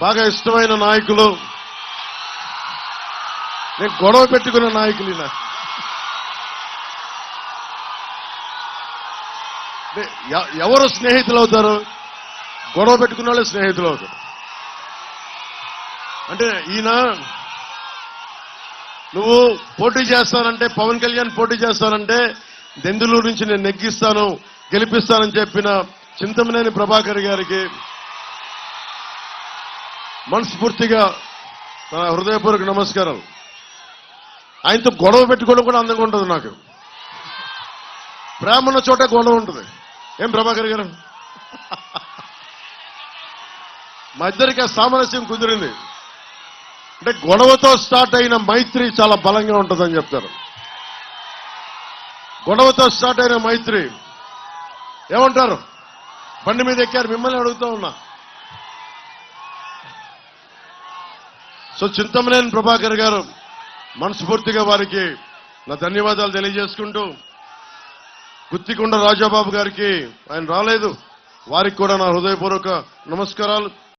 బాగా ఇష్టమైన నాయకులు. నేను గొడవ పెట్టుకున్న నాయకులు ఈయన. ఎవరు స్నేహితులు అవుతారు? గొడవ పెట్టుకున్న వాళ్ళే స్నేహితులు అవుతారు. అంటే ఈయన నువ్వు పోటీ చేస్తానంటే పవన్ కళ్యాణ్ పోటీ చేస్తానంటే దెందులూరు నుంచి నేను నెగ్గిస్తాను. గెలిపిస్తానని చెప్పిన చింతమనేని ప్రభాకర్ గారికి మనస్ఫూర్తిగా నా హృదయపూర్వక నమస్కారాలు. ఆయనతో గొడవ పెట్టుకోవడం కూడా అందంగా ఉంటుంది నాకు. ప్రేమ ఉన్న చోట గొడవ ఉంటుంది. ఏం ప్రభాకర్ గారు? మా ఇద్దరికి సామరస్యం కుదిరింది. అంటే గొడవతో స్టార్ట్ అయిన మైత్రి చాలా బలంగా ఉంటుందని చెప్తారు. గొడవతో స్టార్ట్ అయిన మైత్రి ఏమంటారు? బండి మీద ఎక్కారు మిమ్మల్ని అడుగుతూ ఉన్నా. సో చింతమనేని ప్రభాకర్ గారు మనస్ఫూర్తిగా వారికి నా ధన్యవాదాలు తెలియజేసుకుంటూ గుత్తికొండ రాజాబాబు గారికి ఆయన రాలేదు. వారికి కూడా నా హృదయపూర్వక నమస్కారాలు.